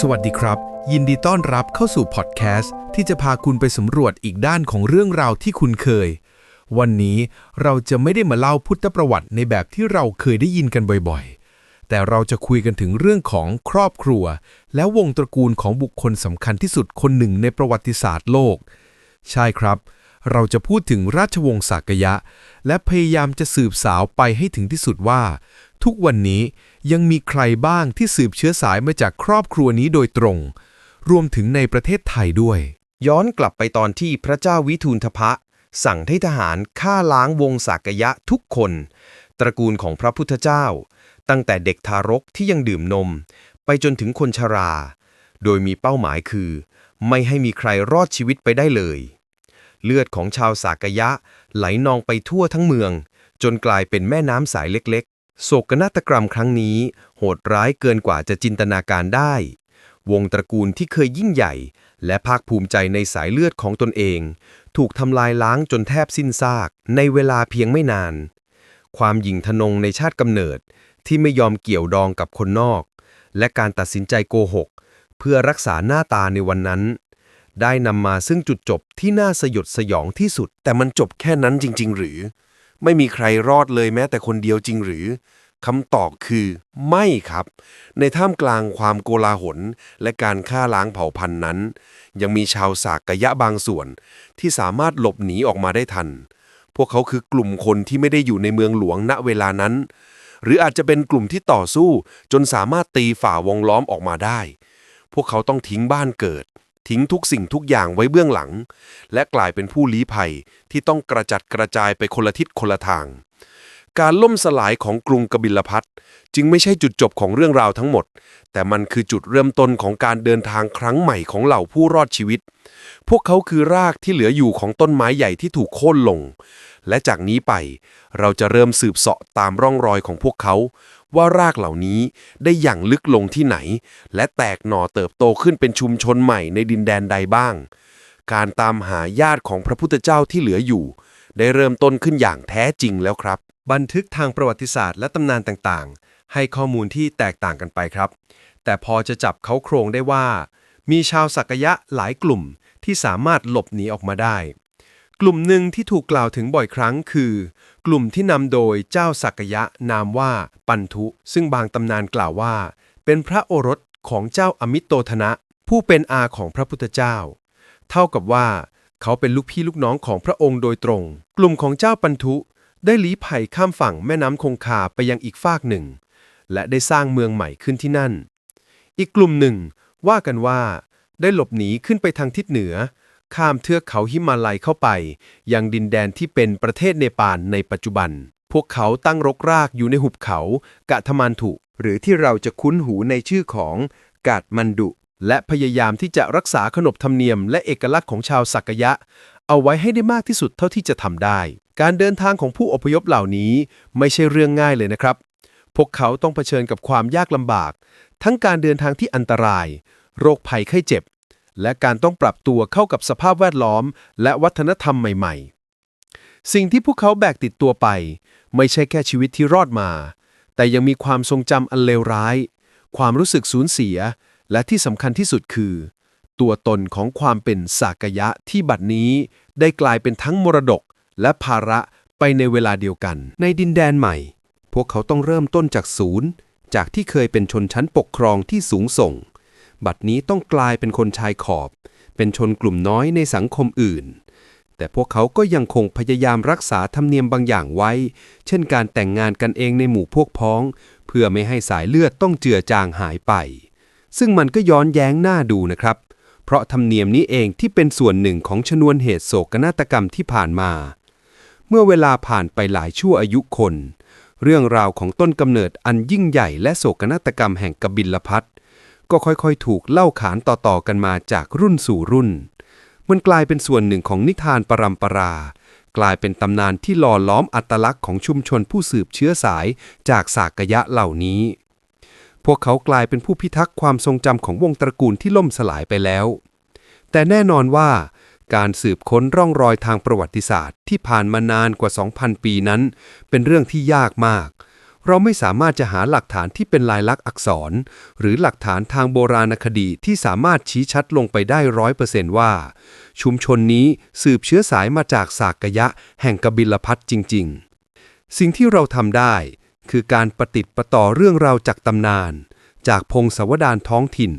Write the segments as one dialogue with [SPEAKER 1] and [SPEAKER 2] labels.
[SPEAKER 1] สวัสดีครับ ยินดีต้อนรับเข้าสู่พอดแคสต์ที่จะพาคุณไปสำรวจอีกด้านของเรื่องราวที่คุณเคย วันนี้เราจะไม่ได้มาเล่าพุทธประวัติในแบบที่เราเคยได้ยินกันบ่อยๆ แต่เราจะคุยกันถึงเรื่องของครอบครัว และวงตระกูลของบุคคลสำคัญที่สุดคนหนึ่งในประวัติศาสตร์โลก ใช่ครับ เราจะพูดถึงราชวงศ์สากยะ และพยายามจะสืบสาวไปให้ถึงที่สุดว่า ทุกวันนี้ยังมีใครบ้างที่สืบเชื้อสายมาจากครอบครัวนี้โดยตรง รวมถึงในประเทศไทยด้วย
[SPEAKER 2] ย้อนกลับไปตอนที่พระเจ้าวิทูลทพะ สั่งให้ทหารฆ่าล้างวงศากยะทุกคน ตระกูลของพระพุทธเจ้า ตั้งแต่เด็กทารกที่ยังดื่มนม ไปจนถึงคนชรา โดยมีเป้าหมายคือ ไม่ให้มีใครรอดชีวิตไปได้เลย เลือดของชาวสากยะไหลนองไปทั่วทั้งเมือง จนกลายเป็นแม่น้ำสายเล็ก โศกนาฏกรรมครั้งนี้ โหดร้ายเกินกว่าจะจินตนาการได้ วงตระกูลที่เคยยิ่งใหญ่ และภาคภูมิใจในสายเลือดของตนเอง ถูกทำลายล้างจนแทบสิ้นซากในเวลาเพียงไม่นาน ความหยิ่งทนงในชาติกำเนิดที่ไม่ยอมเกี่ยวดองกับคนนอก และการตัดสินใจโกหก เพื่อรักษาหน้าตาในวันนั้น ได้นำมาซึ่งจุดจบที่น่าสยดสยองที่สุด
[SPEAKER 3] แต่มันจบแค่นั้นจริง ๆ หรือ ไม่มีใครรอดเลยแม้แต่คนเดียวจริงหรือคำตอบคือไม่ครับ ในท่ามกลางความโกลาหล และการฆ่าล้างเผ่าพันธุ์นั้น ยังมีชาวสากยะบางส่วน ที่สามารถหลบหนีออกมาได้ทัน พวกเขาคือกลุ่มคนที่ไม่ได้อยู่ในเมืองหลวงณเวลานั้น หรืออาจจะเป็นกลุ่มที่ต่อสู้จนสามารถตีฝ่าวงล้อมออกมาได้ พวกเขาต้องทิ้งบ้านเกิด ทิ้งทุกสิ่งทุกอย่างไว้เบื้องหลัง และกลายเป็นผู้ลี้ภัยที่ต้องกระจัดกระจายไปคนละทิศคนละทาง การล่มสลายของกรุงกบิลพัทจึงไม่ใช่จุดจบของเรื่องราวทั้งหมด แต่มันคือจุดเริ่มต้นของการเดินทางครั้งใหม่ของเหล่าผู้รอดชีวิต พวกเขาคือรากที่เหลืออยู่ของต้นไม้ใหญ่ที่ถูกโค่นลง และจากนี้ไปเราจะเริ่มสืบเสาะตามร่องรอยของพวกเขา ว่ารากเหล่านี้ได้อย่างลึกลงที่ไหน และแตกหน่อเติบโตขึ้นเป็นชุมชนใหม่ในดินแดนใดบ้าง การตามหาญาติของพระพุทธเจ้าที่เหลืออยู่ ได้เริ่มต้นขึ้นอย่างแท้จริงแล้วครับ
[SPEAKER 2] บันทึกทางประวัติศาสตร์และตำนานต่างๆ ให้ข้อมูลที่แตกต่างกันไปครับ แต่พอจะจับเขาโครงได้ว่า มีชาวสักยะหลายกลุ่มที่สามารถหลบหนีออกมาได้ กลุ่มหนึ่งที่ถูกกล่าวถึงบ่อยครั้งคือ กลุ่มที่นำโดยเจ้าสักยะนามว่าปันทุ ซึ่งบางตำนานกล่าวว่า เป็นพระโอรสของเจ้าอมิตโตธนะ ผู้เป็นอาของพระพุทธเจ้า เท่ากับว่า เขาเป็นลูกพี่ลูกน้องของพระองค์โดยตรง กลุ่มของเจ้าปันทุ ได้ลี้ภัยข้ามฝั่งแม่น้ำคงคาไปยังอีกฟากหนึ่ง และได้สร้างเมืองใหม่ขึ้นที่นั่น อีกกลุ่มหนึ่ง ว่ากันว่า ได้หลบหนีขึ้นไปทางทิศเหนือ ข้ามเทือกเขาหิมาลัยเข้าไป ยังดินแดนที่เป็นประเทศเนปาลในปัจจุบัน พวกเขาตั้งรกรากอยู่ในหุบเขากะทมันถุ หรือที่เราจะคุ้นหูในชื่อของกาดมันดุ และพยายามที่จะรักษาขนบธรรมเนียมและเอกลักษณ์ของชาวสักยะ เอาไว้ให้ได้มากที่สุดเท่าที่จะทำได้ การเดินทางของผู้อพยพเหล่านี้ไม่ใช่เรื่องง่ายเลยนะครับ พวกเขาต้องเผชิญกับความยากลำบาก ทั้งการเดินทางที่อันตราย โรคภัยไข้เจ็บ และการต้องปรับตัวเข้ากับสภาพแวดล้อม และวัฒนธรรมใหม่ ๆ สิ่งที่พวกเขาแบกติดตัวไป ไม่ใช่แค่ชีวิตที่รอดมา แต่ยังมีความทรงจำอันเลวร้าย ความรู้สึกสูญเสีย และที่สำคัญที่สุดคือ ตัวตนของความเป็นสากยะที่บัดนี้ได้กลายเป็นทั้งมรดกและภาระไปในเวลาเดียวกัน ในดินแดนใหม่ พวกเขาต้องเริ่มต้นจากศูนย์ จากที่เคยเป็นชนชั้นปกครองที่สูงส่ง บัดนี้ต้องกลายเป็นคนชายขอบ เป็นชนกลุ่มน้อยในสังคมอื่น แต่พวกเขาก็ยังคงพยายามรักษาธรรมเนียมบางอย่างไว้ เช่นการแต่งงานกันเองในหมู่พวกพ้อง เพื่อไม่ให้สายเลือดต้องเจือจางหายไป ซึ่งมันก็ย้อนแย้งหน้าดูนะครับ เพราะธรรมเนียมนี้เองที่เป็นส่วนหนึ่งของชนวนเหตุโศกนาฏกรรมที่ผ่านมา เมื่อเวลาผ่านไปหลายชั่วอายุคน เรื่องราวของต้นกำเนิดอันยิ่งใหญ่และโศกนาฏกรรมแห่งกบิลพัทก็ค่อยๆ ถูกเล่าขานต่อๆกันมาจากรุ่นสู่รุ่น มันกลายเป็นส่วนหนึ่งของนิทานปรำปรา กลายเป็นตำนานที่หล่อล้อมอัตลักษณ์ของชุมชนผู้สืบเชื้อสายจากสากยะเหล่านี้ พวกเขากลายเป็นผู้พิทักษ์ความทรงจำของวงตระกูลที่ล่มสลายไปแล้ว แต่แน่นอนว่า การสืบค้นร่องรอยทางประวัติศาสตร์ที่ผ่านมานานกว่า 2,000 ปีนั้น เป็นเรื่องที่ยากมาก
[SPEAKER 3] เราไม่สามารถจะหาหลักฐานที่เป็นลายลักษณ์อักษร หรือหลักฐานทางโบราณคดีที่สามารถชี้ชัดลงไปได้ร้อยเปอร์เซนต์ว่า ชุมชนนี้สืบเชื้อสายมาจากสากยะ แห่งกบิลพัทจริง ๆ สิ่งที่เราทำได้ คือการประติดประต่อเรื่องราวจากตำนาน จากพงศาวดารท้องถิ่น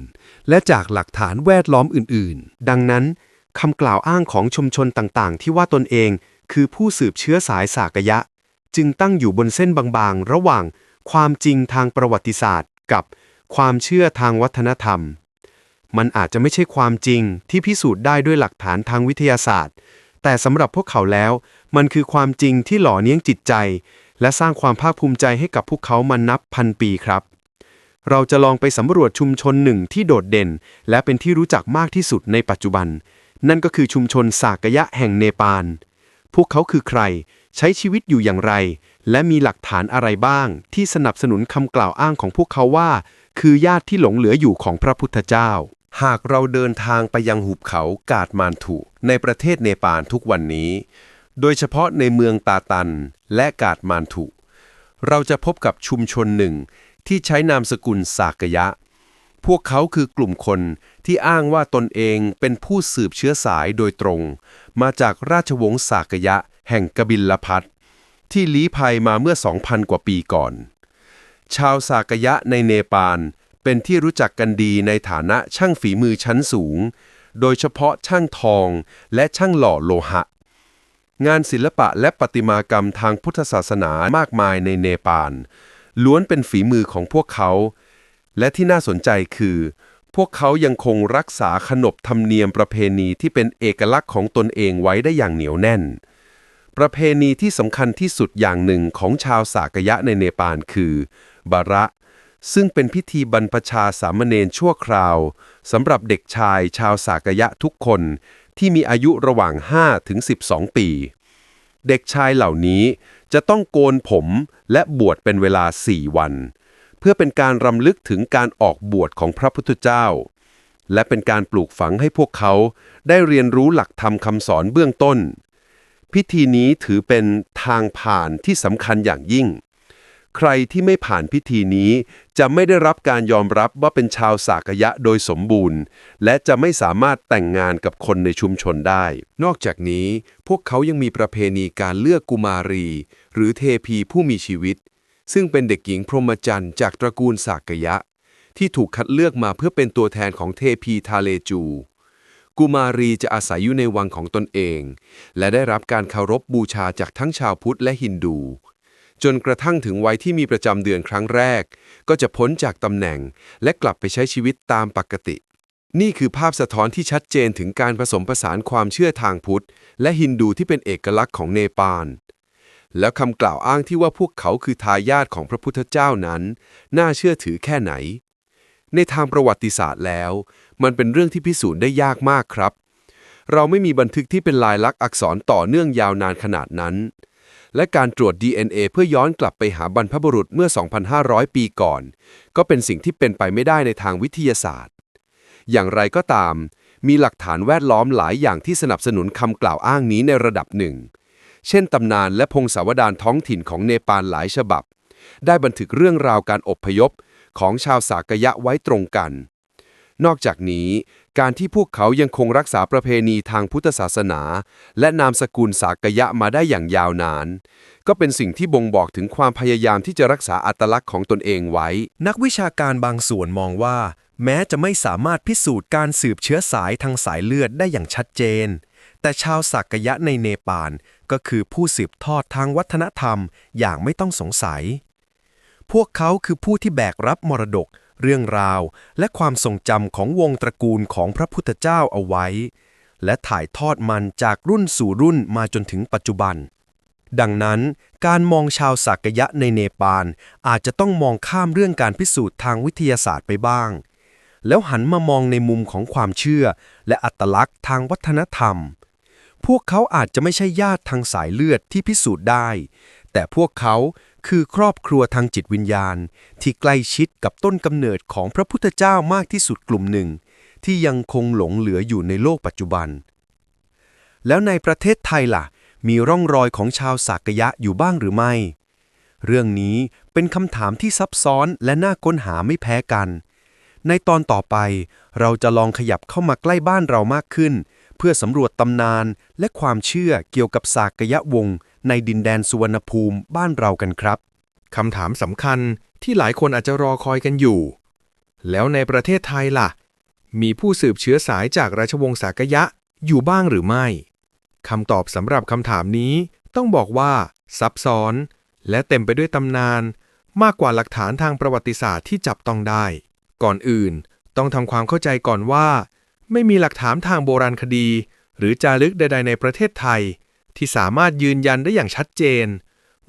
[SPEAKER 3] และจากหลักฐานแวดล้อมอื่นๆ
[SPEAKER 2] ดังนั้นคำกล่าวอ้างของชุมชนต่างๆ ที่ว่าตนเอง คือผู้สืบเชื้อสายสากยะ จึงตั้งอยู่บนเส้นบางๆ ระหว่างความจริงทางประวัติศาสตร์ กับความเชื่อทางวัฒนธรรม มันอาจจะไม่ใช่ความจริงที่พิสูจน์ได้ด้วยหลักฐานทางวิทยาศาสตร์ แต่สำหรับพวกเขาแล้ว มันคือความจริงที่หล่อเลี้ยงจิตใจ และสร้างความภาคภูมิใจให้กับพวกเขามานับพันปีครับ เราจะลองไปสำรวจชุมชนหนึ่งที่โดดเด่น และเป็นที่รู้จักมากที่สุดในปัจจุบัน นั่นก็คือชุมชนสากยะแห่งเนปาล พวกเขาคือใคร ใช้ชีวิตอยู่อย่างไร และมีหลักฐานอะไรบ้าง ที่สนับสนุนคำกล่าวอ้างของพวกเขาว่า คือญาติที่หลงเหลืออยู่ของพระพุทธเจ้า หากเราเดินทางไปยังหุบเขากาดมานถุในประเทศเนปาลทุกวันนี้ โดยเฉพาะในเมืองตาตันและกาดมานถุ เราจะพบกับชุมชนหนึ่งที่ใช้นามสกุลสากยะ พวกเขาคือกลุ่มคนที่อ้างว่าตนเองเป็นผู้สืบเชื้อสายโดยตรง มาจากราชวงศ์สากยะ แห่งกบิลพัทที่ลี้ภัยมาเมื่อ 2,000 กว่าปีก่อน ชาวสากยะในเนปาลเป็นที่รู้จักกันดีในฐานะช่างฝีมือชั้นสูง โดยเฉพาะช่างทองและช่างหล่อโลหะ งานศิลปะและประติมากรรมทางพุทธศาสนามากมายในเนปาล ล้วนเป็นฝีมือของพวกเขา และที่น่าสนใจคือ พวกเขายังคงรักษาขนบธรรมเนียมประเพณีที่เป็นเอกลักษณ์ของตนเองไว้ได้อย่างเหนียวแน่น ประเพณีที่สำคัญที่สุดอย่างหนึ่งของชาวสากยะในเนปาลคือบาระซึ่งเป็นพิธีบรรพชาสามเณรชั่วคราวสำหรับเด็กชายชาวสากยะทุกคน ที่มีอายุระหว่าง 5 ถึง 12 ปี เด็กชายเหล่านี้จะต้องโกนผมและบวชเป็นเวลา 4 วัน เพื่อเป็นการรำลึกถึงการออกบวชของพระพุทธเจ้า และเป็นการปลูกฝังให้พวกเขาได้เรียนรู้หลักธรรมคำสอนเบื้องต้น พิธีนี้ถือเป็นทางผ่านที่สำคัญอย่างยิ่ง ใครที่ไม่ผ่านพิธีนี้ จะไม่ได้รับการยอมรับว่าเป็นชาวสากยะโดยสมบูรณ์ และจะไม่สามารถแต่งงานกับคนในชุมชนได้
[SPEAKER 1] นอกจากนี้ พวกเขายังมีประเพณีการเลือกกุมารี หรือเทพีผู้มีชีวิต ซึ่งเป็นเด็กหญิงพรหมจรรย์จากตระกูลสากยะ ที่ถูกคัดเลือกมาเพื่อเป็นตัวแทนของเทพีทาเลจู กุมารีจะอาศัยอยู่ในวังของตนเอง และได้รับการเคารพบูชาจากทั้งชาวพุทธและฮินดู จนกระทั่งถึงวัยที่มีประจำเดือนครั้งแรก ก็จะพ้นจากตำแหน่ง และกลับไปใช้ชีวิตตามปกติ นี่คือภาพสะท้อนที่ชัดเจนถึงการผสมผสานความเชื่อทางพุทธ และฮินดูที่เป็นเอกลักษณ์ของเนปาลแล้วคำกล่าวอ้างที่ว่าพวกเขาคือทายาทของพระพุทธเจ้านั้น น่าเชื่อถือแค่ไหน ในทางประวัติศาสตร์แล้ว มันเป็นเรื่องที่พิสูจน์ได้ยากมากครับ เราไม่มีบันทึกที่เป็นลายลักษณ์อักษรต่อเนื่องยาวนานขนาดนั้น และการตรวจ DNA เพื่อย้อนกลับไปหาบรรพบุรุษเมื่อ 2,500 ปีก่อน ก็เป็นสิ่งที่เป็นไปไม่ได้ในทางวิทยาศาสตร์ อย่างไรก็ตาม มีหลักฐานแวดล้อมหลายอย่างที่สนับสนุนคำกล่าวอ้างนี้ในระดับหนึ่ง เช่นตำนานและพงศาวดารท้องถิ่นของเนปาลหลายฉบับ ได้บันทึกเรื่องราวการอบพยพของชาวสากยะไว้ตรงกัน นอกจากนี้ การที่พวกเขายังคงรักษาประเพณีทางพุทธศาสนา และนามสกุลสากยะมาได้อย่างยาวนาน ก็เป็นสิ่งที่บ่งบอกถึงความพยายามที่จะรักษาอัตลักษณ์ของตนเองไว้
[SPEAKER 4] นักวิชาการบางส่วนมองว่า แม้จะไม่สามารถพิสูจน์การสืบเชื้อสายทางสายเลือดได้อย่างชัดเจน แต่ชาวสักยะในเนปาลก็คือผู้สืบทอดทางวัฒนธรรมอย่างไม่ต้องสงสัย พวกเขาคือผู้ที่แบกรับมรดก เรื่องราว และความทรงจำของวงตระกูลของพระพุทธเจ้าเอาไว้ และถ่ายทอดมันจากรุ่นสู่รุ่นมาจนถึงปัจจุบัน ดังนั้น การมองชาวสักยะในเนปาลอาจจะต้องมองข้ามเรื่องการพิสูจน์ทางวิทยาศาสตร์ไปบ้าง แล้วหันมามองในมุมของความเชื่อ และอัตลักษณ์ทางวัฒนธรรมพวกเขาอาจจะไม่ใช่ญาติทางสายเลือดที่พิสูจน์ได้ แต่พวกเขาคือครอบครัวทางจิตวิญญาณ ที่ใกล้ชิดกับต้นกำเนิดของพระพุทธเจ้ามากที่สุดกลุ่มหนึ่ง ที่ยังคงหลงเหลืออยู่ในโลกปัจจุบัน แล้วในประเทศไทยล่ะ มีร่องรอยของชาวสากยะอยู่บ้างหรือไม่ เรื่องนี้เป็นคำถามที่ซับซ้อนและน่าค้นหาไม่แพ้กัน ในตอนต่อไปเราจะลองขยับเข้ามาใกล้บ้านเรามากขึ้น เพื่อสำรวจตำนานและความเชื่อเกี่ยวกับสากยะวงศ์ ในดินแดนสุวรรณภูมิบ้านเรากันครับ
[SPEAKER 1] คำถามสำคัญที่หลายคนอาจจะรอคอยกันอยู่ แล้วในประเทศไทยล่ะ มีผู้สืบเชื้อสายจากราชวงศ์สากยะอยู่บ้างหรือไม่คำตอบสำหรับคำถามนี้ต้องบอกว่า ซับซ้อน และเต็มไปด้วยตำนาน มากกว่าหลักฐานทางประวัติศาสตร์ที่จับต้องได้ ก่อนอื่น ต้องทำความเข้าใจก่อนว่า ไม่มีหลักฐานทางโบราณคดี หรือจารึกใด ๆ ในประเทศไทย ที่สามารถยืนยันได้อย่างชัดเจน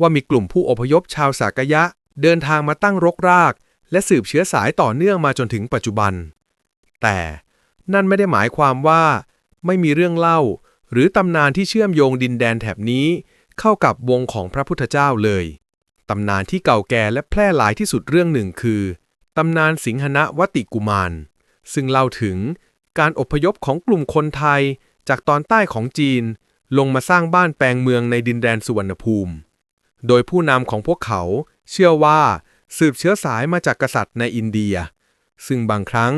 [SPEAKER 1] ว่ามีกลุ่มผู้อพยพชาวสากยะ เดินทางมาตั้งรกราก และสืบเชื้อสายต่อเนื่องมาจนถึงปัจจุบัน แต่นั่นไม่ได้หมายความว่า ไม่มีเรื่องเล่า หรือตำนานที่เชื่อมโยงดินแดนแถบนี้เข้ากับวงของพระพุทธเจ้าเลย ตำนานที่เก่าแก่และแพร่หลายที่สุดเรื่องหนึ่งคือ ตำนานสิงหณะวติกุมาร ซึ่งเล่าถึงการอพยพของกลุ่มคนไทยจากตอนใต้ของจีน ลงมาสร้างบ้านแปลงเมืองในดินแดนสุวรรณภูมิ โดยผู้นำของพวกเขาเชื่อว่าสืบเชื้อสายมาจากกษัตริย์ในอินเดีย ซึ่งบางครั้ง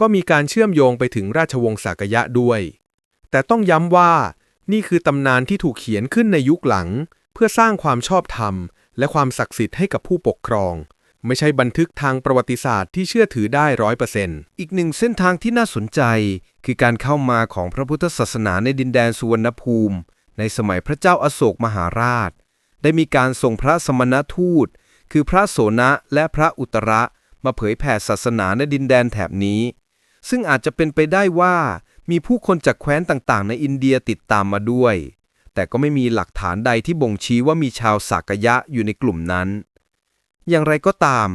[SPEAKER 1] ก็มีการเชื่อมโยงไปถึงราชวงศ์สากยะด้วย แต่ต้องย้ำว่านี่คือตำนานที่ถูกเขียนขึ้นในยุคหลัง เพื่อสร้างความชอบธรรม และความศักดิ์สิทธิ์ให้กับผู้ปกครอง ไม่ใช่บันทึกทางประวัติศาสตร์ที่เชื่อถือได้ร้อยเปอร์เซ็นต์
[SPEAKER 4] อีกหนึ่งเส้นทางที่น่าสนใจ คือการเข้ามาของพระพุทธศาสนาในดินแดนสุวรรณภูมิ ในสมัยพระเจ้าอาโศกมหาราช ได้มีการส่งพระสมณทูต คือพระโสนะและพระอุตระมาเผยแผ่ศาสนาในดินแดนแถบนี้ ซึ่งอาจจะเป็นไปได้ว่ามีผู้คนจากแคว้นต่างๆ ในอินเดียติดตามมาด้วย แต่ก็ไม่มีหลักฐานใดที่บ่งชี้ว่ามีชาวสากยะอยู่ในกลุ่มนั้น อย่างไรก็ตาม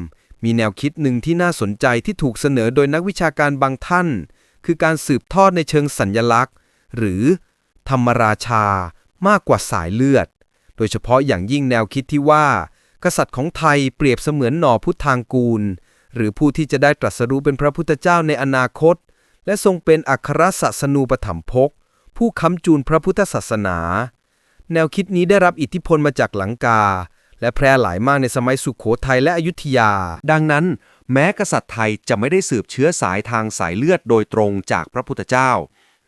[SPEAKER 4] มีแนวคิดหนึ่งที่น่าสนใจที่ถูกเสนอโดยนักวิชาการบางท่าน คือการสืบทอดในเชิงสัญญลักษณ์ หรือธรรมราชามากกว่าสายเลือด โดยเฉพาะอย่างยิ่งแนวคิดที่ว่า กษัตริย์ของไทยเปรียบเสมือนหน่อพุทธางกูล หรือผู้ที่จะได้ตรัสรู้เป็นพระพุทธเจ้าในอนาคต และทรงเป็นอัครศาสนูปถัมภกผู้ค้ำจูนพระพุทธศาสนา แนวคิดนี้ได้รับอิทธิพลมาจากหลังกา และแพร่หลายมากในสมัยสุขโขทัยและอยุธยา ดังนั้น แม้กษัตริย์ไทยจะไม่ได้สืบเชื้อสายทางสายเลือดโดยตรงจากพระพุทธเจ้า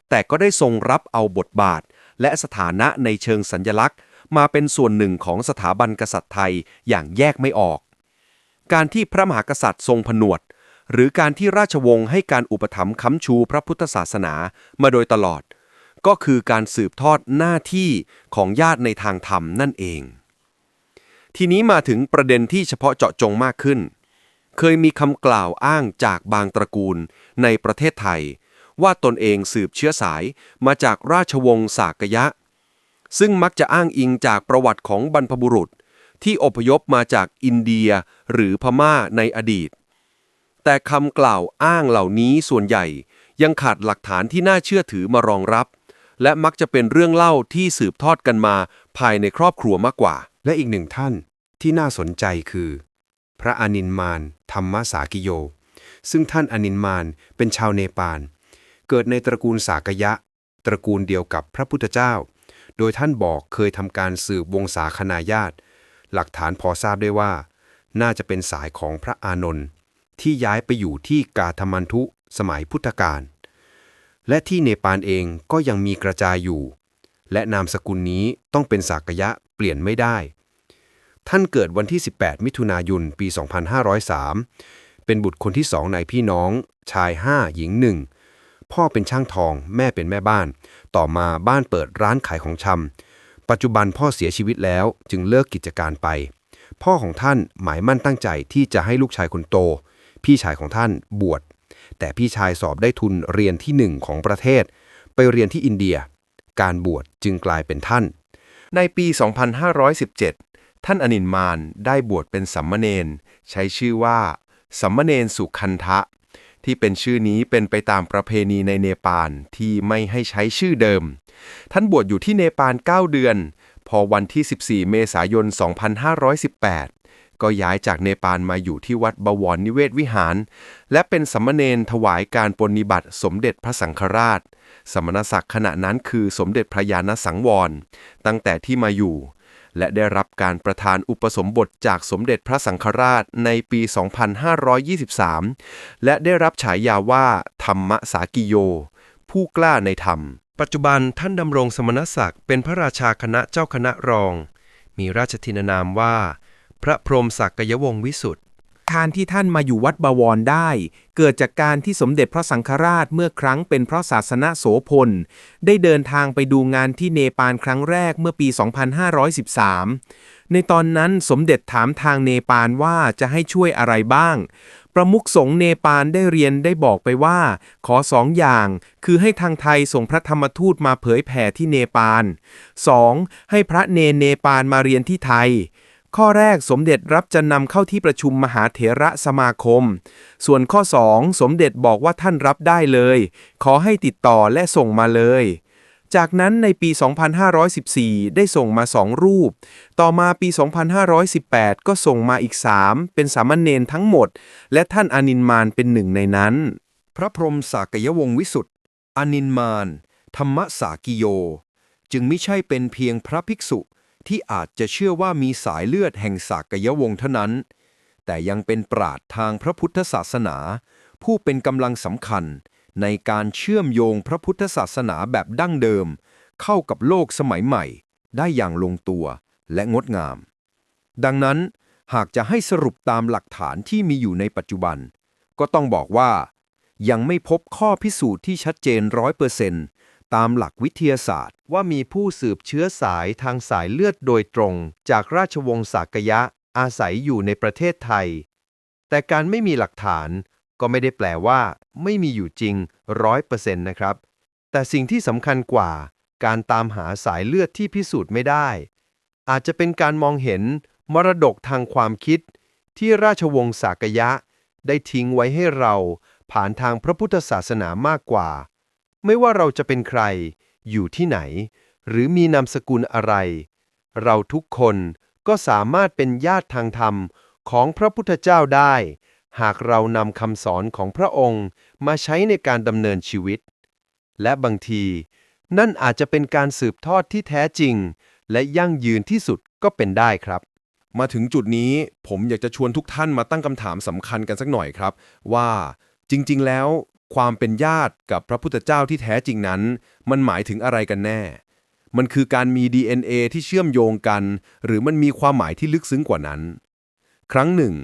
[SPEAKER 4] แต่ก็ได้ทรงรับเอาบทบาท และสถานะในเชิงสัญญลักษณ์ มาเป็นส่วนหนึ่งของสถาบันกษัตริย์ไทยอย่างแยกไม่ออก การที่พระมหากษัตริย์ทรงผนวด หรือการที่ราชวงศ์ให้การอุปถัมภ์ค้ำชูพระพุทธศาสนามาโดยตลอดก็คือการสืบทอดหน้าที่ของญาติในทางธรรมนั่นเอง ทีนี้มาถึงประเด็นที่เฉพาะเจาะจงมากขึ้น เคยมีคำกล่าวอ้างจากบางตระกูลในประเทศไทย ว่าตนเองสืบเชื้อสายมาจากราชวงศ์สากยะ ซึ่งมักจะอ้างอิงจากประวัติของบรรพบุรุษ ที่อพยพมาจากอินเดียหรือพม่าในอดีต แต่คำกล่าวอ้างเหล่านี้ส่วนใหญ่ยังขาดหลักฐานที่น่าเชื่อถือมารองรับ และมักจะเป็นเรื่องเล่าที่สืบทอดกันมาภายในครอบครัวมากกว่า
[SPEAKER 3] และอีกหนึ่งท่าน ที่น่าสนใจคือ พระอนินมานธรรมสากิโย ซึ่งท่านอนินมานเป็นชาวเนปาล เกิดในตระกูลสากยะ ตระกูลเดียวกับพระพุทธเจ้า โดยท่านบอกเคยทำการสืบวงศาคณาญาติ หลักฐานพอทราบได้ว่า น่าจะเป็นสายของพระอานนท์ที่ย้ายไปอยู่ที่กาธมันทุสมัยพุทธกาลและที่เนปาลเองก็ยังมีกระจายอยู่ และนามสกุลนี้ต้องเป็นสากยะเปลี่ยนไม่ได้ ท่านเกิดวันที่ 18 มิถุนายน ปี 2503 เป็นบุตรคนที่สองในพี่น้อง ชาย 5 หญิง 1 พ่อเป็นช่างทอง แม่เป็นแม่บ้าน ต่อมาบ้านเปิดร้านขายของชำ ปัจจุบันพ่อเสียชีวิตแล้วจึงเลิกกิจการไป พ่อของท่านหมายมั่นตั้งใจที่จะให้ลูกชายคนโต พี่ชายของท่านบวช แต่พี่ชายสอบได้ทุนเรียนที่หนึ่งของประเทศ ไปเรียนที่อินเดีย การบวชจึงกลายเป็นท่าน
[SPEAKER 2] ในปี 2517 ท่านอนินมานได้บวชเป็นสัมมเนนใช้ชื่อว่าสัมมเนนสุคันทะ ที่เป็นชื่อนี้เป็นไปตามประเพณีในเนปาลที่ไม่ให้ใช้ชื่อเดิม ท่านบวชอยู่ที่เนปาล 9 เดือน พอวันที่ 14 เมษายน 2518 ก็ย้ายจากเนปาลมาอยู่ที่วัดบวรนิเวศวิหาร และเป็นสัมมเนนถวายการปรนิบัติสมเด็จพระสังฆราช สมณศักดิ์ขณะนั้นคือสมเด็จพระญาณสังวร ตั้งแต่ที่มาอยู่
[SPEAKER 3] และได้รับการประทานอุปสมบทจากสมเด็จพระสังฆราชในปี 2523 และได้รับฉายาว่า ธรรมสากิโย ผู้กล้าในธรรม
[SPEAKER 2] ปัจจุบันท่านดำรงสมณศักดิ์เป็นพระราชาคณะเจ้าคณะรอง มีราชทินนามว่า พระพรหมศักยวงศ์วิสุทธ์
[SPEAKER 1] การที่ท่านมาอยู่วัดบวรได้ เกิดจากการที่สมเด็จพระสังฆราชเมื่อครั้งเป็นพระศาสนาโสพล ได้เดินทางไปดูงานที่เนปาลครั้งแรกเมื่อปี 2513 ในตอนนั้นสมเด็จถามทางเนปาลว่าจะให้ช่วยอะไรบ้าง ประมุขสงฆ์เนปาลได้เรียนได้บอกไปว่า ขอสองอย่าง คือให้ทางไทยส่งพระธรรมทูตมาเผยแผ่ที่เนปาล 2. ให้พระเนเนปาลมาเรียนที่ไทย ข้อแรกสมเด็จรับจะนำเข้าที่ประชุมมหาเถระสมาคม ส่วนข้อ 2 สมเด็จบอกว่าท่านรับได้เลย ขอให้ติดต่อและส่งมาเลย จากนั้นในปี 2514 ได้ส่งมาสองรูป ต่อมาปี 2518 ก็ส่งมาอีก 3 เป็นสามเณรทั้งหมด และท่านอนินมานเป็นหนึ่งในนั้น
[SPEAKER 4] พระพรหมสากยวงศ์วิสุทธ์อนินมาน ธรรมสากิโย จึงไม่ใช่เป็นเพียงพระภิกษุ ที่อาจจะเชื่อว่ามีสายเลือดแห่งสากยวงศ์เท่านั้น แต่ยังเป็นปราดทางพระพุทธศาสนา ผู้เป็นกำลังสำคัญในการเชื่อมโยงพระพุทธศาสนาแบบดั้งเดิม เข้ากับโลกสมัยใหม่ ได้อย่างลงตัวและงดงาม ดังนั้นหากจะให้สรุปตามหลักฐานที่มีอยู่ในปัจจุบัน ก็ต้องบอกว่า ยังไม่พบข้อพิสูจน์ที่ชัดเจนร้อยเปอร์เซนต์ ตามหลักวิทยาศาสตร์
[SPEAKER 2] ว่ามีผู้สืบเชื้อสายทางสายเลือดโดยตรง จากราชวงศ์สากยะอาศัยอยู่ในประเทศไทย แต่การไม่มีหลักฐานก็ไม่ได้แปลว่า ไม่มีอยู่จริงร้อยเปอร์เซ็นต์นะครับ แต่สิ่งที่สำคัญกว่า การตามหาสายเลือดที่พิสูจน์ไม่ได้ อาจจะเป็นการมองเห็นมรดกทางความคิด ที่ราชวงศ์สากยะ ได้ทิ้งไว้ให้เรา ผ่านทางพระพุทธศาสนามากกว่า ไม่ว่าเราจะเป็นใคร อยู่ที่ไหน หรือมีนามสกุลอะไร เราทุกคนก็สามารถเป็นญาติทางธรรมของพระพุทธเจ้าได้ หากเรานำคำสอนของพระองค์มาใช้ในการดำเนินชีวิต และบางที นั่นอาจจะเป็นการสืบทอดที่แท้จริง และยั่งยืนที่สุดก็เป็นได้ครับ
[SPEAKER 3] มาถึงจุดนี้ผมอยากจะชวนทุกท่านมาตั้งคำถามสำคัญกันสักหน่อยครับ ว่าจริง ๆ แล้ว ความเป็นญาติกับพระพุทธเจ้าที่แท้จริงนั้น มันหมายถึงอะไรกันแน่ มันคือการมี DNA ที่เชื่อมโยงกัน หรือมันมีความหมายที่ลึกซึ้งกว่านั้น ครั้งหนึ่ง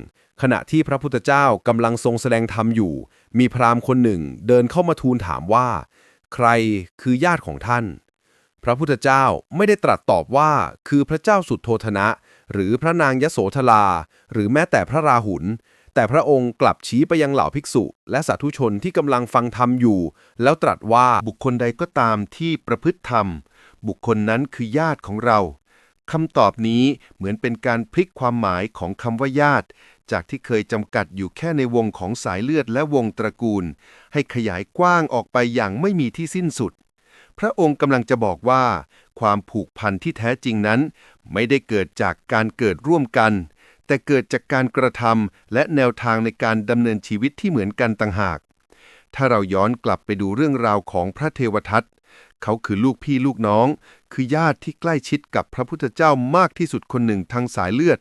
[SPEAKER 3] ขณะที่พระพุทธเจ้ากำลังทรงแสดงธรรมอยู่ มีพราหมณ์คนหนึ่งเดินเข้ามาทูลถามว่า ใครคือญาติของท่าน พระพุทธเจ้าไม่ได้ตรัสตอบว่าคือพระเจ้าสุดโทธนะ หรือพระนางยโสธรา หรือแม้แต่พระราหุล แต่พระองค์กลับชี้ไปยังเหล่าภิกษุ และสาธุชนที่กำลังฟังธรรมอยู่ แล้วตรัสว่าบุคคลใดก็ตามที่ประพฤติธรรม บุคคลนั้นคือญาติของเราคำตอบนี้เหมือนเป็นการพลิกความหมายของคำว่าญาติ จากที่เคยจำกัดอยู่แค่ในวงของสายเลือดและวงตระกูล ให้ขยายกว้างออกไปอย่างไม่มีที่สิ้นสุด พระองค์กำลังจะบอกว่า ความผูกพันที่แท้จริงนั้น ไม่ได้เกิดจากการเกิดร่วมกัน แต่เกิดจากการกระทำและแนวทางในการดำเนินชีวิตที่เหมือนกันต่างหาก ถ้าเราย้อนกลับไปดูเรื่องราวของพระเทวทัตเขาคือลูกพี่ลูกน้อง คือญาติที่ใกล้ชิดกับพระพุทธเจ้ามากที่สุดคนหนึ่งทางสายเลือด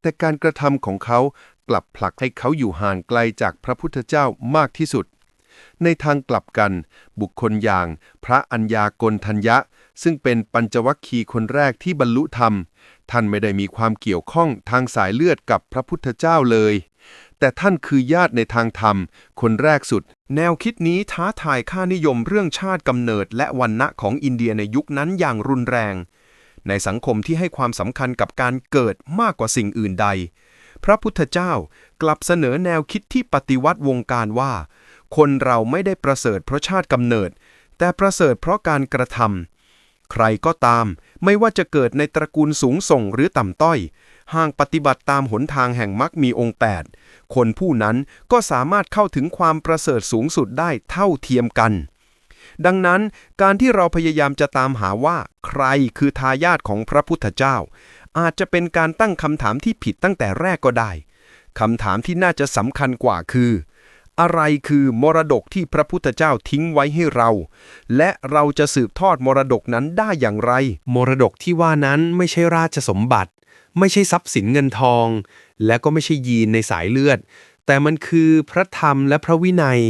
[SPEAKER 3] แต่การกระทำของเขากลับผลักให้เขาอยู่ห่างไกลจากพระพุทธเจ้ามากที่สุด ในทางกลับกัน บุคคลอย่าง พระอัญญากลทัญญะ ซึ่งเป็นปัญจวัคคีย์คนแรกที่บรรลุธรรม ท่านไม่ได้มีความเกี่ยวข้องทางสายเลือดกับพระพุทธเจ้าเลย แต่ท่านคือญาติในทางธรรม คนแรกสุด
[SPEAKER 4] แนวคิดนี้ท้าทายค่านิยมเรื่องชาติกำเนิดและวันณะของอินเดียในยุคนั้นอย่างรุนแรง ในสังคมที่ให้ความสำคัญกับการเกิดมากกว่าสิ่งอื่นใด พระพุทธเจ้ากลับเสนอแนวคิดที่ปฏิวัติวงการว่า คนเราไม่ได้ประเสริฐเพราะชาติกำเนิด แต่ประเสริฐเพราะการกระทำ ใครก็ตาม ไม่ว่าจะเกิดในตระกูลสูงส่งหรือต่ำต้อย หากปฏิบัติตามหนทางแห่งมรรคมีองค์ 8 คนผู้นั้นก็สามารถเข้าถึงความประเสริฐสูงสุดได้เท่าเทียมกัน ดังนั้นการที่เราพยายามจะตามหาว่า ใครคือทายาทของพระพุทธเจ้า อาจจะเป็นการตั้งคำถามที่ผิดตั้งแต่แรกก็ได้คำถามที่น่าจะสำคัญกว่าคือ อะไรคือมรดกที่พระพุทธเจ้าทิ้งไว้ให้เรา และเราจะสืบทอดมรดกนั้นได้อย่างไร
[SPEAKER 2] มรดกที่ว่านั้นไม่ใช่ราชสมบัติ ไม่ใช่ทรัพย์สินเงินทอง และก็ไม่ใช่ยีนในสายเลือด แต่มันคือพระธรรมและพระวินัย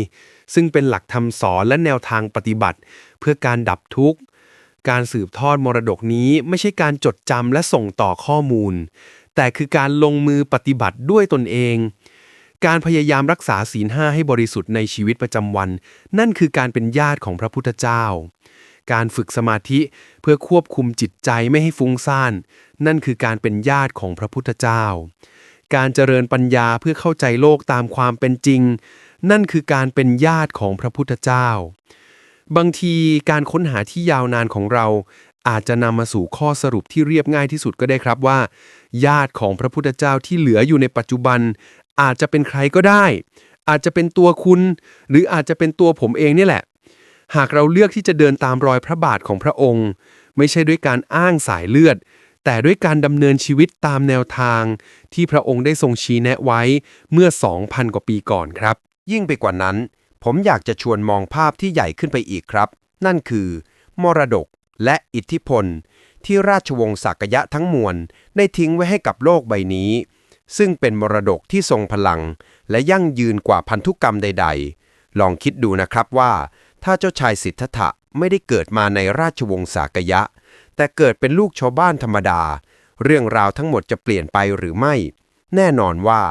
[SPEAKER 2] ซึ่งเป็นหลักธรรมสอนและแนวทางปฏิบัติ เพื่อการดับทุกข์ การสืบทอดมรดกนี้ไม่ใช่การจดจำและส่งต่อข้อมูล แต่คือการลงมือปฏิบัติด้วยตนเอง การพยายามรักษาศีลห้าให้บริสุทธิ์ในชีวิตประจำวัน นั่นคือการเป็นญาติของพระพุทธเจ้า การฝึกสมาธิเพื่อควบคุมจิตใจไม่ให้ฟุ้งซ่าน นั่นคือการเป็นญาติของพระพุทธเจ้า การเจริญปัญญาเพื่อเข้าใจโลกตามความเป็นจริง นั่นคือการเป็นญาติของพระพุทธเจ้า บางทีการค้นหาที่ยาวนานของเราอาจจะนำมาสู่ข้อสรุปที่เรียบง่ายที่สุดก็ได้ครับว่า ญาติของพระพุทธเจ้าที่เหลืออยู่ในปัจจุบัน อาจจะเป็นใครก็ได้ อาจจะเป็นตัวคุณ หรืออาจจะเป็นตัวผมเองเนี่แหละ หากเราเลือกที่จะเดินตามรอยพระบาทของพระองค์ ไม่ใช่ด้วยการอ้างสายเลือด แต่ด้วยการดำเนินชีวิตตามแนวทาง ที่พระองค์ได้ทรงชี้แนะไว้เมื่อ 2,000 กว่าปีก่อนครับ
[SPEAKER 3] ยิ่งไปกว่านั้น ผมอยากจะชวนมองภาพที่ใหญ่ขึ้นไปอีกครับ นั่นคือ มรดกและอิทธิพล ที่ราชวงศ์สักยะทั้งมวลได้ทิ้งไว้ให้กับโลกใบนี้ ซึ่งเป็นมรดกที่ทรงพลัง และยั่งยืนกว่าพันธุกรรมใด ๆ ลองคิดดูนะครับว่า ถ้าเจ้าชายสิทธัตถะไม่ได้เกิดมาในราชวงศ์สากยะ แต่เกิดเป็นลูกชาวบ้านธรรมดา เรื่องราวทั้งหมดจะเปลี่ยนไปหรือไม่ แน่นอนว่า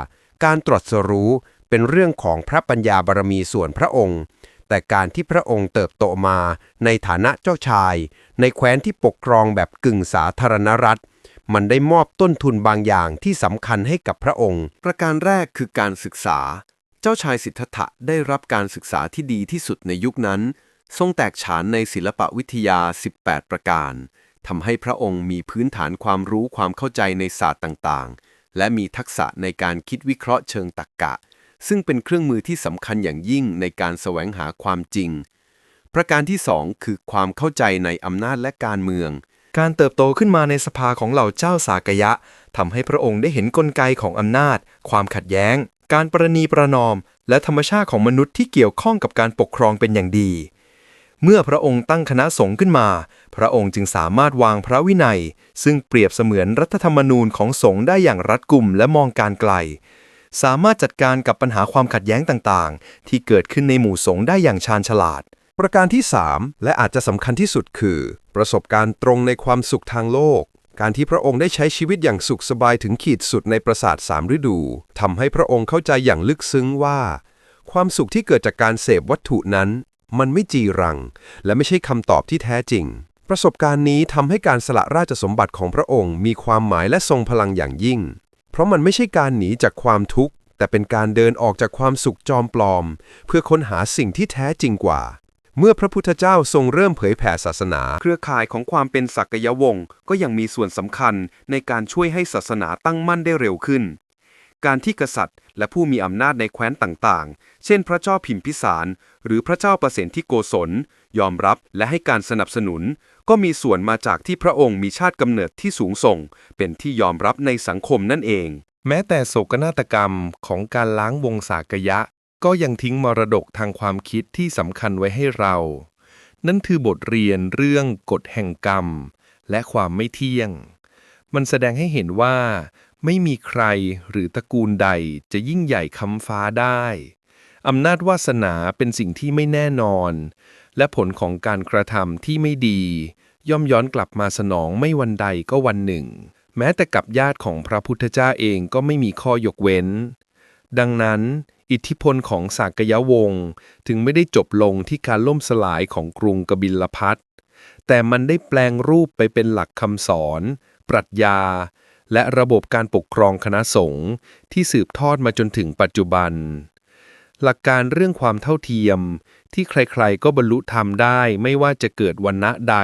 [SPEAKER 3] การตรัสรู้เป็นเรื่องของพระปัญญาบารมีส่วนพระองค์ แต่การที่พระองค์เติบโตมาในฐานะเจ้าชาย ในแคว้นที่ปกครองแบบกึ่งสาธารณรัฐ มันได้มอบต้นทุนบางอย่างที่สำคัญให้กับพระองค์
[SPEAKER 2] ประการแรกคือการศึกษา เจ้าชายสิทธัตถะได้รับการศึกษาที่ดีที่สุดในยุคนั้น ทรงแตกฉานในศิลปวิทยา 18 ประการทำให้พระองค์มีพื้นฐานความรู้ความเข้าใจในศาสตร์ต่างๆ และมีทักษะในการคิดวิเคราะห์เชิงตรรกะซึ่งเป็นเครื่องมือที่สำคัญอย่างยิ่งในการแสวงหาความจริง ประการที่สองคือความเข้าใจในอำนาจและการเมือง
[SPEAKER 4] การเติบโตขึ้นมาในสภาของเหล่าเจ้าสากยะทำให้พระองค์ได้เห็นกลไกของอำนาจ ความขัดแย้ง การประนีประนอม และธรรมชาติของมนุษย์ที่เกี่ยวข้องกับการปกครองเป็นอย่างดี เมื่อพระองค์ตั้งคณะสงฆ์ขึ้นมา พระองค์จึงสามารถวางพระวินัย ซึ่งเปรียบเสมือนรัฐธรรมนูญของสงฆ์ได้อย่างรัดกุมและมองการไกล สามารถจัดการกับปัญหาความขัดแย้งต่างๆ ที่เกิดขึ้นในหมู่สงฆ์ได้อย่างชาญฉลาด
[SPEAKER 3] ประการที่ 3 และอาจจะสำคัญที่สุดคือ ประสบการณ์ตรงในความสุขทางโลก การที่พระองค์ได้ใช้ชีวิตอย่างสุขสบายถึงขีดสุดในปราสาทสามฤดูทำให้พระองค์เข้าใจอย่างลึกซึ้งว่า ความสุขที่เกิดจากการเสพวัตถุนั้น มันไม่จีรัง และไม่ใช่คำตอบที่แท้จริง ประสบการณ์นี้ทำให้การสละราชสมบัติของพระองค์ มีความหมายและทรงพลังอย่างยิ่ง เพราะมันไม่ใช่การหนีจากความทุกข์แต่เป็นการเดินออกจากความสุขจอมปลอม เพื่อค้นหาสิ่งที่แท้จริงกว่า เมื่อพระพุทธเจ้าทรงเริ่มเผยแผ่ศาสนา
[SPEAKER 2] เครือข่ายของความเป็นสักยวงศ์ก็ยังมีส่วนสำคัญในการช่วยให้ศาสนาตั้งมั่นได้เร็วขึ้น การที่กษัตริย์ และผู้มีอำนาจในแคว้นต่างๆ เช่นพระเจ้าพิมพิสาร หรือพระเจ้าประสิทธิโกศล ยอมรับและให้การสนับสนุน ก็มีส่วนมาจากที่พระองค์มีชาติกำเนิดที่สูงส่ง เป็นที่ยอมรับในสังคมนั่นเอง
[SPEAKER 1] แม้แต่โศกนาฏกรรมของการล้างวงศากยะ ก็ยังทิ้งมรดกทางความคิดที่สำคัญไว้ให้เรา นั่นคือบทเรียนเรื่องกฎแห่งกรรม และความไม่เที่ยง มันแสดงให้เห็นว่า ไม่มีใครหรือตระกูลใดจะยิ่งใหญ่ค้ำฟ้าได้ อำนาจวาสนาเป็นสิ่งที่ไม่แน่นอน และผลของการกระทำที่ไม่ดี ย่อมย้อนกลับมาสนองไม่วันใดก็วันหนึ่ง แม้แต่กับญาติของพระพุทธเจ้าเองก็ไม่มีข้อยกเว้น ดังนั้น อิทธิพลของสากยวงศ์ถึงไม่ได้จบลงที่การล่มสลายของกรุงกบิลพัทแต่มันได้แปลงรูปไปเป็นหลักคำสอน ปรัชญา และระบบการปกครองคณะสงฆ์ที่สืบทอดมาจนถึงปัจจุบัน หลักการเรื่องความเท่าเทียม ที่ใครๆก็บรรลุธรรมได้ไม่ว่าจะเกิดวันณะใด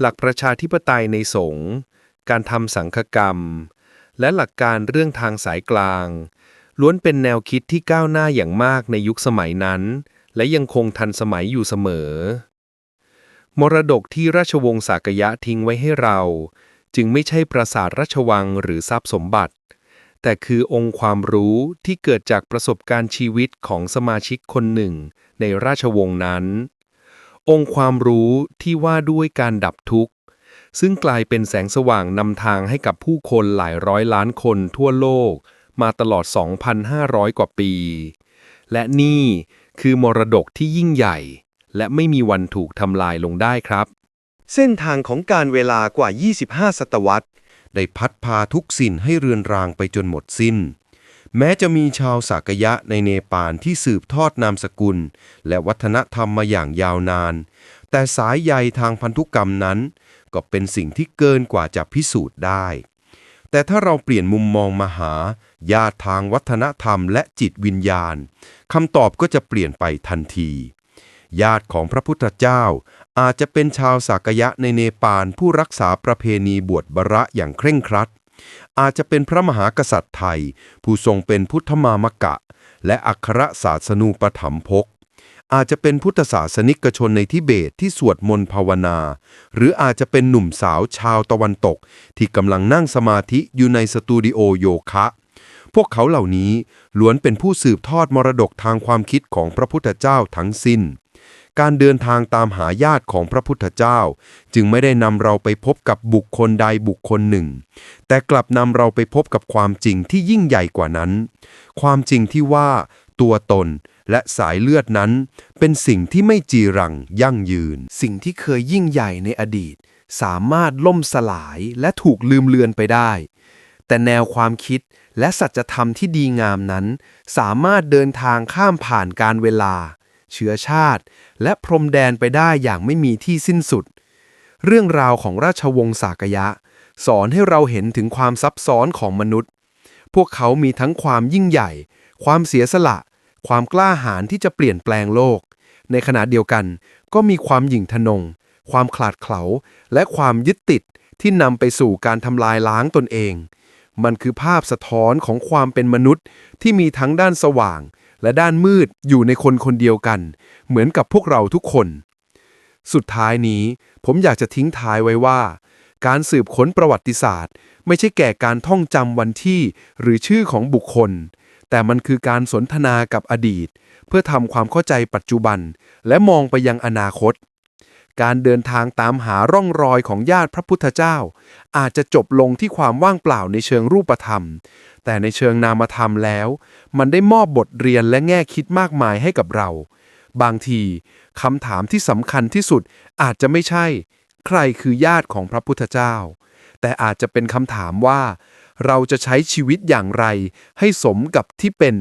[SPEAKER 1] หลักประชาธิปไตยในสงฆ์การทำสังฆกรรม และหลักการเรื่องทางสายกลาง ล้วนเป็นแนวคิดที่ก้าวหน้าอย่างมากในยุคสมัยนั้น และยังคงทันสมัยอยู่เสมอ มรดกที่ราชวงศ์สากยะทิ้งไว้ให้เรา จึงไม่ใช่ปราสาทราชวังหรือทรัพย์สมบัติ
[SPEAKER 2] แต่คือองค์ความรู้ที่เกิดจากประสบการณ์ชีวิตของสมาชิกคนหนึ่งในราชวงศ์นั้น องค์ความรู้ที่ว่าด้วยการดับทุกข์ซึ่งกลายเป็นแสงสว่างนำทางให้กับผู้คนหลายร้อยล้านคนทั่วโลก มาตลอด 2,500 กว่าปี และนี่คือมรดกที่ยิ่งใหญ่ และไม่มีวันถูกทำลายลงได้ครับ
[SPEAKER 4] เส้นทางของการเวลากว่า 25 ศตวรรษ
[SPEAKER 3] ได้พัดพาทุกสิ่งให้เรือนรางไปจนหมดสิ้น แม้จะมีชาวสากยะในเนปาลที่สืบทอดนามสกุล และวัฒนธรรมมาอย่างยาวนาน แต่สายใยทางพันธุกรรมนั้น ก็เป็นสิ่งที่เกินกว่าจะพิสูจน์ได้ แต่ถ้าเราเปลี่ยนมุมมองมาหา ญาติทางวัฒนธรรมและจิตวิญญาณคำตอบก็จะเปลี่ยนไปทันที ญาติของพระพุทธเจ้า อาจจะเป็นชาวสากยะในเนปาลผู้รักษาประเพณีบวชบระอย่างเคร่งครัด อาจจะเป็นพระมหากษัตริย์ไทย ผู้ทรงเป็นพุทธมามกะ และอัครศาสนูปถัมภกอาจจะเป็นพุทธศาสนิกชนในทิเบตที่สวดมนต์ภาวนา หรืออาจจะเป็นหนุ่มสาวชาวตะวันตก ที่กำลังนั่งสมาธิอยู่ในสตูดิโอโยคะ พวกเขาเหล่านี้ล้วนเป็นผู้สืบทอดมรดกทางความคิดของพระพุทธเจ้าทั้งสิ้น การเดินทางตามหาญาติของพระพุทธเจ้า จึงไม่ได้นำเราไปพบกับบุคคลใดบุคคลหนึ่ง แต่กลับนำเราไปพบกับความจริงที่ยิ่งใหญ่กว่านั้น ความจริงที่ว่าตัวตนและสายเลือดนั้น เป็นสิ่งที่ไม่จีรังยั่งยืน
[SPEAKER 2] สิ่งที่เคยยิ่งใหญ่ในอดีต สามารถล่มสลายและถูกลืมเลือนไปได้ แต่แนวความคิดและสัจธรรมที่ดีงามนั้น สามารถเดินทางข้ามผ่านการเวลา เชื้อชาติ และพรมแดนไปได้อย่างไม่มีที่สิ้นสุด เรื่องราวของราชวงศ์สากยะ สอนให้เราเห็นถึงความซับซ้อนของมนุษย์ พวกเขามีทั้งความยิ่งใหญ่ ความเสียสละ ความกล้าหาญที่จะเปลี่ยนแปลงโลก ในขณะเดียวกันก็มีความหยิ่งทะนง ความขลาดเขลาและความยึดติดที่นำไปสู่การทำลายล้างตนเอง มันคือภาพสะท้อนของความเป็นมนุษย์ที่มีทั้งด้านสว่าง และด้านมืดอยู่ในคนคนเดียวกัน เหมือนกับพวกเราทุกคน สุดท้ายนี้ผมอยากจะทิ้งท้ายไว้ว่า การสืบค้นประวัติศาสตร์ ไม่ใช่แก่การท่องจำวันที่หรือชื่อของบุคคล แต่มันคือการสนทนากับอดีต เพื่อทำความเข้าใจปัจจุบัน และมองไปยังอนาคต การเดินทางตามหาร่องรอยของญาติพระพุทธเจ้า อาจจะจบลงที่ความว่างเปล่าในเชิงรูปธรรม แต่ในเชิงนามธรรมแล้ว มันได้มอบบทเรียนและแง่คิดมากมายให้กับเรา บางทีคำถามที่สำคัญที่สุดอาจจะไม่ใช่ ใครคือญาติของพระพุทธเจ้า แต่อาจจะเป็นคำถามว่า เราจะใช้ชีวิตอย่างไร ให้สมกับที่เป็น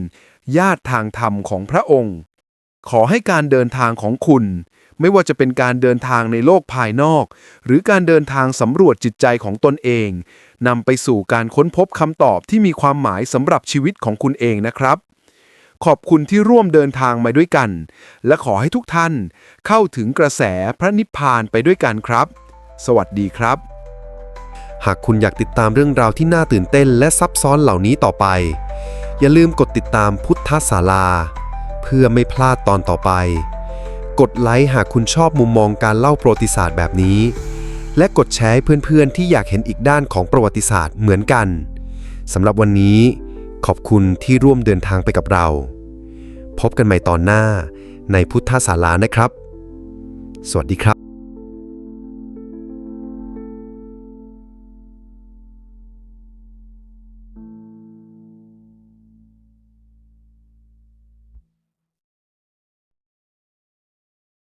[SPEAKER 2] ญาติทางธรรมของพระองค์ ขอให้การเดินทางของคุณ ไม่ว่าจะเป็นการเดินทางในโลกภายนอก หรือการเดินทางสำรวจจิตใจของตนเองนำไปสู่การค้นพบคำตอบที่มีความหมายสำหรับชีวิตของคุณเองนะครับ ขอบคุณที่ร่วมเดินทางมาด้วยกัน และขอให้ทุกท่านเข้าถึงกระแสพระนิพพานไปด้วยกันครับ สวัสดีครับ
[SPEAKER 3] หากคุณอยากติดตามเรื่องราวที่น่าตื่นเต้น และซับซ้อนเหล่านี้ต่อไป อย่าลืมกดติดตามพุทธศาลา เพื่อไม่พลาดตอนต่อไป กดไลค์หากคุณชอบมุมมองการเล่าประวัติศาสตร์แบบนี้ และกดแชร์เพื่อนๆ ที่อยากเห็นอีกด้านของประวัติศาสตร์เหมือนกันสำหรับวันนี้ ขอบคุณที่ร่วมเดินทางไปกับเรา พบกันใหม่ตอนหน้าในพุทธศาลานะครับ สวัสดีครับ